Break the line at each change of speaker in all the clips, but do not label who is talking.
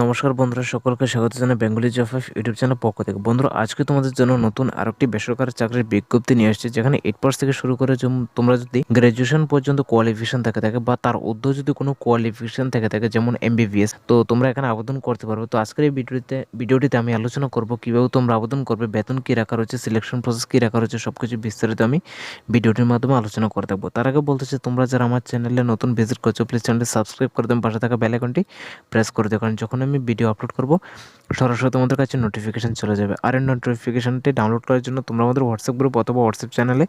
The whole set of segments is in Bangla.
নমস্কার বন্ধুরা, সকলকে স্বাগত জানাই Bengali job of YouTube channel পক্ষ থেকে। বন্ধুরা, আজকে তোমাদের জন্য নতুন আরেকটি বেসরকারি চাকরির বিজ্ঞপ্তি নিয়ে এসেছে যেখানে এইট পাস থেকে শুরু করে তোমরা যদি গ্র্যাজুয়েশন পর্যন্ত কোয়ালিফিকেশন থেকে থাকে বা তার ঊর্ধ্ব যদি কোনো কোয়ালিফিকেশন থেকে থাকে, যেমন এমবিবিএস তো তোমরা এখানে আবেদন করতে পারবে। তো আজকের এই ভিডিওতে, ভিডিওটিতে আমি আলোচনা করব কীভাবে তোমরা আবেদন করবে, বেতন কী রাখা রয়েছে সিলেকশন প্রসেস কী রাখা রয়েছে সব কিছু বিস্তারিত আমি ভিডিওটির মাধ্যমে আলোচনা করে থাকব তার আগে বলতে চাই, তোমরা যারা আমার চ্যানেলে নতুন ভিজিট করছ প্লিজ চ্যানেলটি সাবস্ক্রাইব করে দেবেন, পাশে থাকা বেল আইকনটি প্রেস করে দেবেন, কারণ যখন আমি ভিডিও আপলোড করব। সরাসরি তোমাদের কাছে নোটিফিকেশান চলে যাবে। আর এই নোটিফিকেশানটি ডাউনলোড করার জন্য তোমরা আমাদের হোয়াটসঅ্যাপ গ্রুপ অথবা হোয়াটসঅ্যাপ চ্যানেলে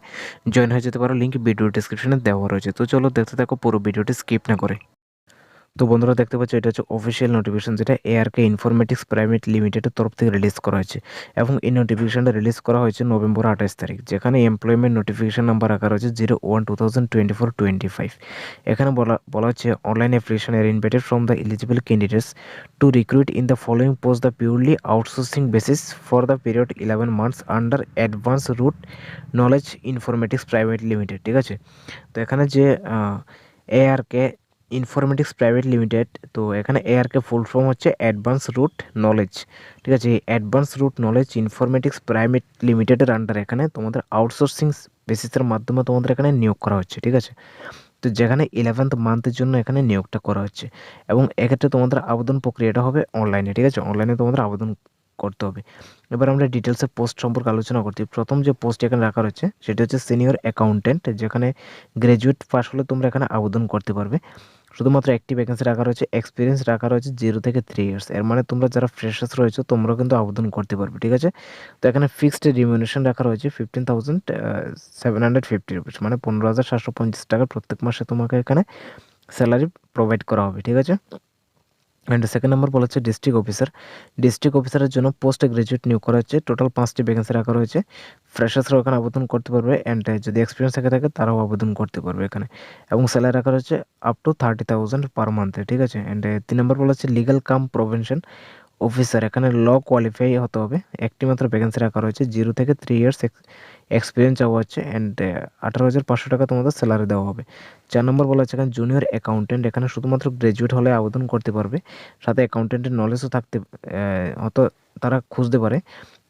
জয়েন হয়ে যেতে পারো। লিঙ্ক ভিডিও ডিসক্রিপশনে দেওয়া রয়েছে। তো চলো দেখতে থাকো, পুরো ভিডিওটি স্কিপ না করে। তো বন্ধুরা দেখতে পাচ্ছ, এটা হচ্ছে অফিসিয়াল নোটিফিকেশন যেটা এআরকে ইনফরমেটিক্স প্রাইভেট লিমিটেডের তরফ থেকে রিলিজ করা হয়েছে। এবং এই নোটিফিকেশনটা রিলিজ করা হয়েছে নভেম্বর আঠাশ তারিখ, যেখানে এমপ্লয়মেন্ট নোটিফিকেশন নাম্বার রাখা রয়েছে zero one two thousand twenty four twenty five এখানে বলা বলা হচ্ছে অনলাইন অ্যাপ্লিকেশন এর invited from the eligible candidates to recruit in the following post the purely outsourcing basis for the period eleven months under advance root knowledge informatics private limited ঠিক আছে? তো এখানে যে এআরকে ইনফরমেটিক্স প্রাইভেট লিমিটেড তো এখানে এআরকে ফুল ফর্ম হচ্ছে অ্যাডভান্স রুট নলেজ ঠিক আছে? Advance root knowledge informatics private লিমিটেডের আন্ডার এখানে তোমাদের আউটসোর্সিং বেসিসের মাধ্যমে তোমাদের এখানে নিয়োগ করা হচ্ছে, ঠিক আছে? তো যেখানে ইলেভেন্থ মান্থের জন্য এখানে নিয়োগটা করা হচ্ছে এবং এক্ষেত্রে তোমাদের আবেদন প্রক্রিয়াটা হবে অনলাইনে ঠিক আছে? অনলাইনে তোমাদের আবেদন করতে হবে। এবার আমরা ডিটেলসের পোস্ট সম্পর্কে আলোচনা করছি। প্রথম যে পোস্ট এখানে রাখা রয়েছে সেটা হচ্ছে সিনিয়র অ্যাকাউন্টেন্ট যেখানে গ্র্যাজুয়েট পাস হলে তোমরা এখানে আবেদন করতে পারবে। শুধুমাত্র একটি ভ্যাকেন্সি রাখা রয়েছে এক্সপিরিয়েন্স রাখা রয়েছে জিরো থেকে থ্রি ইয়ার্স এর মানে তোমরা যারা ফ্রেশার্স রয়েছে তোমরা কিন্তু আবেদন করতে পারবে, ঠিক আছে? তো এখানে ফিক্সড রিমিউনেশন রাখা রয়েছে fifteen thousand seven hundred fifty rupees মানে পনেরো হাজার সাতশো পঞ্চাশ টাকা প্রত্যেক মাসে তোমাকে এখানে স্যালারি প্রোভাইড করা হবে, ঠিক আছে? অ্যান্ড সেকেন্ড নাম্বার বলা হচ্ছে ডিস্ট্রিক্ট অফিসার ডিস্ট্রিক্ট অফিসারের জন্য পোস্ট গ্রাজুয়েট নিয়োগ করা হচ্ছে। টোটাল পাঁচটি ভ্যাকেন্সি রাখা রয়েছে। ফ্রেশার্সরাও এখানে আবেদন করতে পারবে অ্যান্ড যদি এক্সপিরিয়েন্স থেকে থাকে তারাও আবেদন করতে পারবে এখানে। এবং স্যালারি রাখা রয়েছে up to thirty thousand per মান্থে ঠিক আছে? অ্যান্ড তিন নম্বর বলা হচ্ছে লিগাল কাম প্রভেনশন অফিসার এখানে ল কোয়ালিফাই হতে হবে। একটি মাত্র ভ্যাকেন্সি রাখা রয়েছে। জিরো থেকে থ্রি ইয়ার্স এক্সপিরিয়েন্স চাওয়া হচ্ছে অ্যান্ড আঠারো হাজার পাঁচশো টাকা তোমাদের স্যালারি দেওয়া হবে। চার নম্বর বলা হচ্ছে এখানে জুনিয়র অ্যাকাউন্টেন্ট এখানে শুধুমাত্র গ্র্যাজুয়েট হলে আবেদন করতে পারবে। সাথে অ্যাকাউন্টেন্টের নলেজও থাকতে হয়তো তারা খুঁজতে পারে।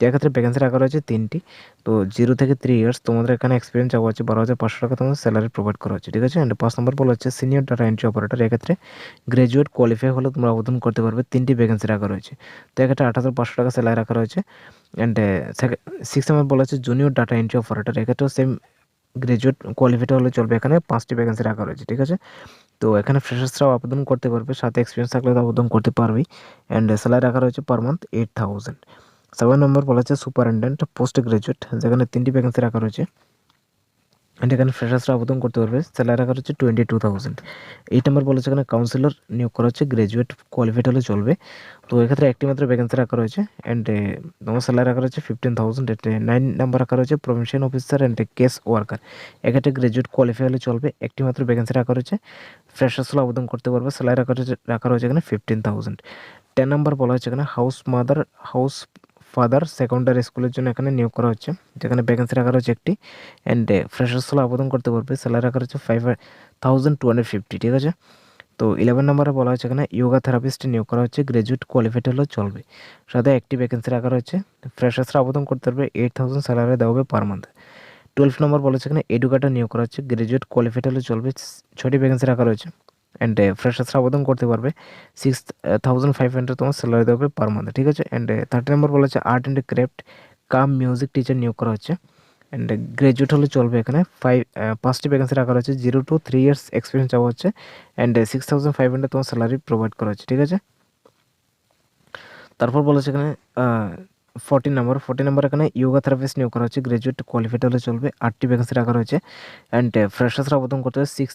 এক্ষেত্রে ভ্যাকেন্সি রাখা রয়েছে তিনটি। তো জিরো থেকে থ্রি ইয়ার্স তোমাদের এখানে এক্সপিরিয়েন্স চাওয়া হচ্ছে বারো হাজার পাঁচশো টাকা তোমাদের স্যালারি প্রোভাইড করা হচ্ছে, ঠিক আছে? অ্যান্ড পাঁচ নম্বর বলা হচ্ছে সিনিয়র ডাটা এন্ট্রি অপারেটর এক্ষেত্রে গ্র্যাজুয়েট কোয়ালিফাই হলে তোমরা আবেদন করতে পারবে, তিনটি ভ্যাকেন্সি রাখা রয়েছে। তো এক্ষেত্রে আট হাজার পাঁচশো টাকা স্যালারি রাখা রয়েছে। অ্যান্ড সিক্স নম্বর বলা হচ্ছে জুনিয়র ডাটা এন্ট্রি অপারেটর এক্ষেত্রেও সেম গ্রাজুয়েট কোয়ালিফাইড হলে চলবে এখানে, পাঁচটি ভ্যাকেন্সি রাখা রয়েছে, ঠিক আছে? তো এখানে ফ্রেশার্সরাও আবেদন করতে পারবে, সাথে এক্সপিরিয়েন্স থাকলে তো আবেদন করতে পারবেই। অ্যান্ড স্যালারি রাখা রয়েছে per month eight thousand seven নম্বর বলা হচ্ছে সুপারিনটেন্ডেন্ট পোস্ট গ্রাজুয়েট যেখানে তিনটি ভ্যাকেন্সি রাখা রয়েছে। অ্যান্ড এখানে ফ্রেশার্সরা আবেদন করতে পারবে। স্যালারি রাখা হচ্ছে twenty two thousand eight number বলেছে এখানে কাউন্সিলর নিয়োগ করা হচ্ছে। গ্রাজুয়েট কোয়ালিফাইড হলে চলবে। তো এক্ষেত্রে একটি মাত্র ভ্যাকেন্সি রাখা রয়েছে। অ্যান্ড তোমার স্যালারি রাখা রয়েছে ফিফটিন থাউজেন্ড নাইন নাম্বার রাখা রয়েছে provincial officer and case worker এক্ষেত্রে গ্রাজুয়েট কোয়ালিফাই হলে চলবে। একটি মাত্র ভ্যাকেন্সি রাখা রয়েছে। ফ্রেশার্সরা আবেদন করতে পারবে। স্যালারি রাখা রয়েছে রাখা রয়েছে এখানে ফিফটিন থাউজেন্ড টেন নাম্বার বলা হচ্ছে এখানে house mother house father secondary স্কুলের জন্য এখানে নিয়োগ করা হচ্ছে। যেখানে ভ্যাকেন্সি রাখা রয়েছে একটি। অ্যান্ড ফ্রেশার্স হলে আবেদন করতে পারবে। স্যালারি রাখা রয়েছে five thousand two hundred fifty ঠিক আছে? তো ইলেভেন নম্বরে বলা হচ্ছে এখানে ইয়োগা থেরাপিস্ট নিয়োগ করা হচ্ছে। গ্রাজুয়েট কোয়ালিফাইড হলেও চলবে। সাথে একটি ভ্যাকেন্সি রাখা রয়েছে। ফ্রেশার্সরা আবেদন করতে পারবে। এইট থাউজেন্ড স্যালারি দেওয়া হবে পার মান্থ টুয়েলভ নম্বর বলেছে এখানে এডুকেটার নিয়োগ করা হচ্ছে। গ্রাজুয়েট কোয়ালিফাইড হলে চলবে। ছটি ভ্যাকেন্সি রাখা রয়েছে। অ্যান্ড ফ্রেশার্সরা আবেদন করতে পারবে সিক্স থাউজেন্ড ফাইভ হান্ড্রেড তোমার স্যালারি দেবে পার মান্থ ঠিক আছে? অ্যান্ড থার্টি নাম্বার বলা হচ্ছে art and craft cum music teacher নিয়োগ করা হচ্ছে। অ্যান্ড গ্রাজুয়েট হলে চলবে এখানে ফাইভ পাঁচটি ভ্যাকেন্সি রাখা রয়েছে zero to three years experience চাওয়া হচ্ছে। And six thousand five hundred তোমার স্যালারি প্রোভাইড করা হচ্ছে, ঠিক আছে? তারপর বলেছে এখানে ফোরটিন নম্বর ফোরটিন নম্বর এখানে ইয়োগা থেরাপিস্ট নিয়োগ করা হচ্ছে গ্রাজুয়েট কোয়ালিফাইড হলে চলবে, আটটি ভ্যাকেন্সি রাখা রয়েছে অ্যান্ড ফ্রেশার্সরা আবেদন করতে হবে six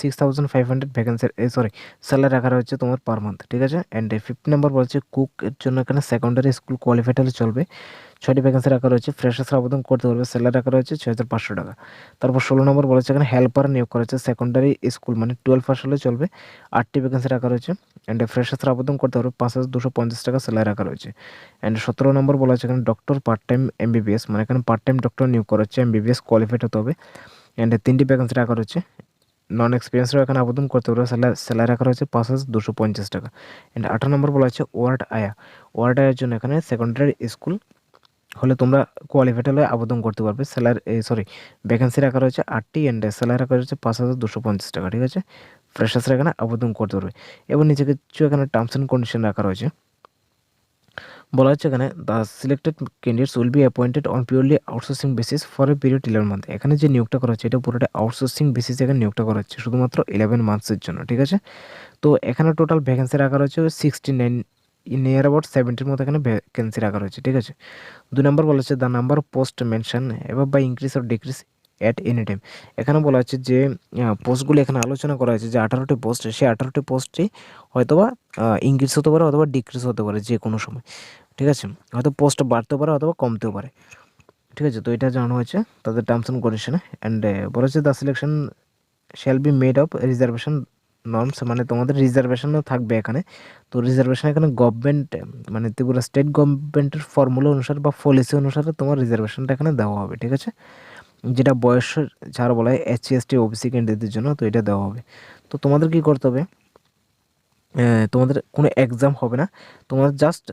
six thousand five hundred vacancy sorry salary রাখা রয়েছে তোমার পার মান্থ ঠিক আছে? অ্যান্ড ফিফটি নম্বর বলছে কুক এর জন্য এখানে সেকেন্ডারি স্কুল কোয়ালিফাইড হলে চলবে ছয়টি ভ্যাকেন্সি রাখা রয়েছে। ফ্রেশার্সরা আবেদন করতে পারবে স্যালারি রাখা রয়েছে ছয় হাজার পাঁচশো টাকা। তারপর ষোলো নম্বর বলেছে এখানে হেল্পার নিয়োগ করা হচ্ছে সেকেন্ডারি স্কুল মানে টুয়েলভ পাস হলে চলবে। আটটি ভ্যাকেন্সি রাখা রয়েছে। অ্যান্ড ফ্রেশার্সরা আবেদন করতে পারবে, পাঁচ হাজার দুশো পঞ্চাশ টাকা স্যালারি রাখা রয়েছে। অ্যান্ড সতেরো নম্বর বলা হচ্ছে এখানে ডক্টর পার্ট টাইম এমবিবিএস মানে এখানে পার্ট টাইম ডক্টর নিয়োগ করা হচ্ছে। এমবিবিএস কোয়ালিফাইড হতে হবে। অ্যান্ড তিনটি ভ্যাকেন্সি রাখা রয়েছে। নন এক্সপিরিয়েন্সরাও এখানে আবেদন করতে পারবে স্যালারি স্যালারি রাখা রয়েছে পাঁচ হাজার দুশো পঞ্চাশ টাকা। অ্যান্ড আঠারো নম্বর বলা হচ্ছে ওয়ার্ড আয়া। ওয়ার্ড আয়ার জন্য এখানে সেকেন্ডারি স্কুল হলে তোমরা কোয়ালিফাইড হলে আবেদন করতে পারবে। স্যালারি সরি ভ্যাকেন্সি রাখা রয়েছে আটটি অ্যান্ড স্যালারি রাখা রয়েছে পাঁচ হাজার দুশো পঞ্চাশ টাকা, ঠিক আছে? ফ্রেশার্সরা এখানে আবেদন করতে পারবে। এবং নিচে কিছু এখানে টার্মস অ্যান্ড কন্ডিশন রাখা রয়েছে। বলা হচ্ছে এখানে the selected candidates will be appointed on purely outsourcing basis for a period eleven month এখানে যে নিয়োগটা করা হচ্ছে, এটা পুরোটা আউটসোর্সিং বেসিস এখানে নিয়োগটা করা হচ্ছে, শুধুমাত্র ইলেভেন মান্থসের জন্য, ঠিক আছে? তো এখানে টোটাল ভ্যাকেন্সি রাখা রয়েছে সিক্সটি নাইন নিয়ার অ্যাবাউট সেভেন্টির মতো এখানে ভ্যাকেন্সি রাখা রয়েছে, ঠিক আছে? দু নম্বর বলা হচ্ছে the number of post mention এবার বা increase or decrease at any time এখানে বলা হচ্ছে যে পোস্টগুলি এখানে আলোচনা করা হয়েছে যে আঠারোটি পোস্ট সেই আঠারোটি পোস্টটি হয়তোবা ইনক্রিজ হতে পারে অথবা ডিক্রিজ হতে পারে যে কোনো সময়, ঠিক আছে? হয়তো পোস্ট বাড়তেও পারে অথবা কমতেও পারে, ঠিক আছে? তো এটা জানানো হয়েছে তাদের টার্মস অ্যান্ড কন্ডিশনে অ্যান্ড বলা হচ্ছে the selection shall be made of reservation norms মানে তোমাদের রিজার্ভেশনও থাকবে এখানে। তো রিজার্ভেশন এখানে গভর্নমেন্ট মানে ত্রিপুরা স্টেট গভর্নমেন্টের ফর্মুলা অনুসারে বা পলিসি অনুসারে তোমার রিজার্ভেশনটা এখানে দেওয়া হবে, ঠিক আছে? যেটা বয়স ছাড়া বলা হয় S C S T OBC ক্যান্ডিডেটদের জন্য, তো এটা দেওয়া হবে। তো তোমাদের কী করতে হবে? তোমাদের কোনো এক্সাম হবে না। তোমাদের জাস্ট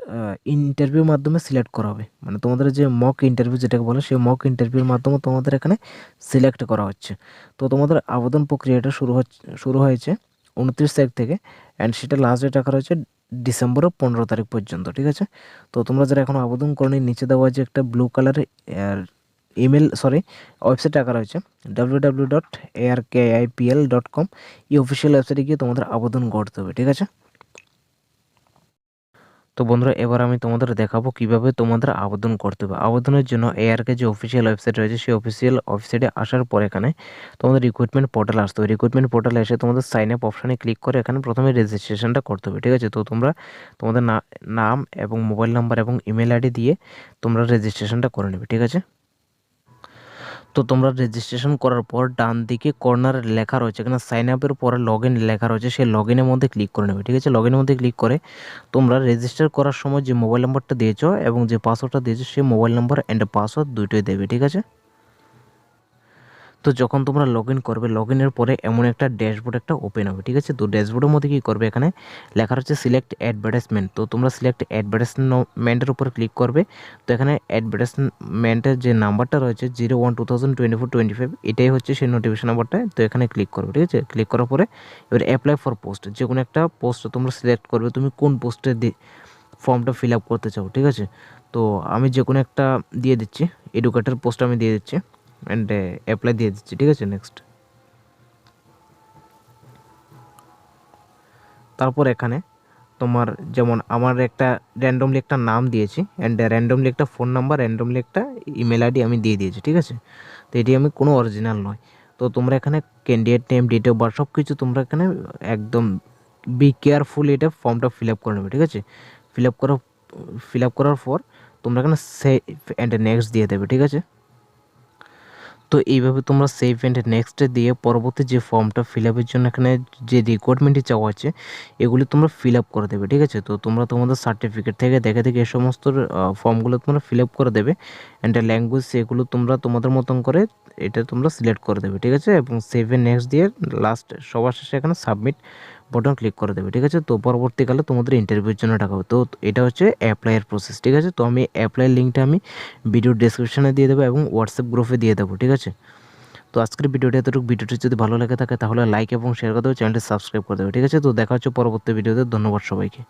ইন্টারভিউর মাধ্যমে সিলেক্ট করা হবে। মানে তোমাদের যে মক ইন্টারভিউ যেটাকে বলে, সেই মক ইন্টারভিউর মাধ্যমে তোমাদের এখানে সিলেক্ট করা হচ্ছে। তো তোমাদের আবেদন প্রক্রিয়াটা শুরু হচ্ছে, শুরু হয়েছে। উনত্রিশ তারিখ থেকে অ্যান্ড সেটা লাস্ট ডেট রাখা রয়েছে ডিসেম্বরের পনেরো তারিখ পর্যন্ত, ঠিক আছে? তো তোমরা যারা এখন আবেদন করনি, নিচে দেওয়া যে একটা ব্লু কালারের ইমেল সরি ওয়েবসাইট রাখা রয়েছে W W dot AR K IPL dot com এই অফিসিয়াল ওয়েবসাইটে গিয়ে তোমাদের আবেদন করতে হবে, ঠিক আছে? তো বন্ধুরা, এবার আমি তোমাদের দেখাবো কীভাবে তোমাদের আবেদন করতে হবে। আবেদনের জন্য এআরকে যে অফিসিয়াল ওয়েবসাইট রয়েছে, সেই অফিসিয়াল ওয়েবসাইটে আসার পর এখানে তোমাদের রিক্রুটমেন্ট পোর্টাল আসতে হবে। রিক্রুটমেন্ট পোর্টালে এসে তোমাদের সাইন আপ অপশানে ক্লিক করে এখানে প্রথমে রেজিস্ট্রেশনটা করতে হবে, ঠিক আছে? তো তোমরা তোমাদের নাম এবং মোবাইল নাম্বার এবং ইমেল আইডি দিয়ে তোমরা রেজিস্ট্রেশনটা করে নেবে, ঠিক আছে? তো তোমরা রেজিস্ট্রেশন করার পর ডান দিকে কর্নারে লেখা রয়েছে। এখানে সাইন আপের পরে লগ ইন লেখা রয়েছে। সেই লগ ইনের মধ্যে ক্লিক করে নেবে, ঠিক আছে? লগ ইনের মধ্যে ক্লিক করে তোমরা রেজিস্টার করার সময় যে মোবাইল নাম্বারটা দিয়েছ এবং যে পাসওয়ার্ডটা দিয়েছ, সেই মোবাইল নাম্বার অ্যান্ড পাসওয়ার্ড দুটোই দেবে, ঠিক আছে? তো যখন তোমরা লগ ইন করবে লগ ইনের পরে এমন একটা ড্যাশবোর্ড একটা ওপেন হবে, ঠিক আছে? তো ড্যাশবোর্ডের মধ্যে কী করবে এখানে? লেখা হচ্ছে সিলেক্ট অ্যাডভার্টাইজমেন্ট তো তোমরা সিলেক্ট অ্যাডভার্টাইজমেন্টের উপর ক্লিক করবে। তো এখানে অ্যাডভার্টাইজমেন্টের যে নাম্বারটা রয়েছে zero one two thousand twenty four twenty five এটাই হচ্ছে সেই নোটিফিকেশন নাম্বারটা তো এখানে ক্লিক করবে, ঠিক আছে? ক্লিক করার পরে এবার অ্যাপ্লাই ফর পোস্ট যে কোনো একটা পোস্ট তোমরা সিলেক্ট করবে, তুমি কোন পোস্টে ফর্মটা ফিল আপ করতে চাও, ঠিক আছে? তো আমি যে কোনো একটা দিয়ে দিচ্ছি এডুকেটার পোস্ট আমি দিয়ে দিচ্ছি। অ্যান্ড অ্যাপ্লাই দিয়ে দিচ্ছি ঠিক আছে? নেক্সট তারপর এখানে তোমার যেমন আমার একটা র্যান্ডমলি একটা নাম দিয়েছি অ্যান্ড র্যান্ডমলি একটা ফোন নাম্বার র্যান্ডমলি একটা ইমেল আইডি আমি দিয়ে দিয়েছি, ঠিক আছে? তো এটি আমি কোনো অরিজিনাল নয়। তো তোমরা এখানে candidate name date of birth সব কিছু তোমরা এখানে একদম বি কেয়ারফুল এটা ফর্মটা ফিল আপ করে নেবে, ঠিক আছে? ফিল আপ করার ফিল আপ করার পর তোমরা এখানে সে অ্যান্ড নেক্সট দিয়ে দেবে, ঠিক আছে? তো এইভাবে তোমরা সেভ অ্যান্ড নেক্সটে দিয়ে পরবর্তী যে ফর্মটা ফিল আপের জন্য এখানে যে রিকোয়ারমেন্টটি চাওয়া আছে, এগুলি তোমরা ফিল আপ করে দেবে, ঠিক আছে? তো তোমরা তোমাদের সার্টিফিকেট থেকে দেখে দেখে এ সমস্ত ফর্মগুলো তোমরা ফিল আপ করে দেবে অ্যান্ড ল্যাঙ্গুয়েজ সেগুলো তোমরা তোমাদের মতন করে এটা তোমরা সিলেক্ট করে দেবে, ঠিক আছে? এবং সেভ এন্ড নেক্সট দিয়ে লাস্ট সবার শেষে এখানে সাবমিট বটন ক্লিক করে দেবে, ঠিক আছে? তো পরবর্তীকালে তোমাদের ইন্টারভিউর জন্য টাকা হবে। তো এটা হচ্ছে অ্যাপ্লাইয়ের প্রসেস ঠিক আছে? তো আমি অ্যাপ্লাইয়ের লিঙ্কটা আমি ভিডিও ডিসক্রিপশানে দিয়ে দেবো এবং হোয়াটসঅ্যাপ গ্রুপে দিয়ে দেবো, ঠিক আছে? তো আজকের ভিডিওটি এতটুকু। ভিডিওটি যদি ভালো লেগে থাকে, তাহলে লাইক এবং শেয়ার করে দেবে চ্যানেলটি সাবস্ক্রাইব করে দেবে, ঠিক আছে? তো দেখা হচ্ছে পরবর্তী ভিডিওতে ধন্যবাদ সবাইকে।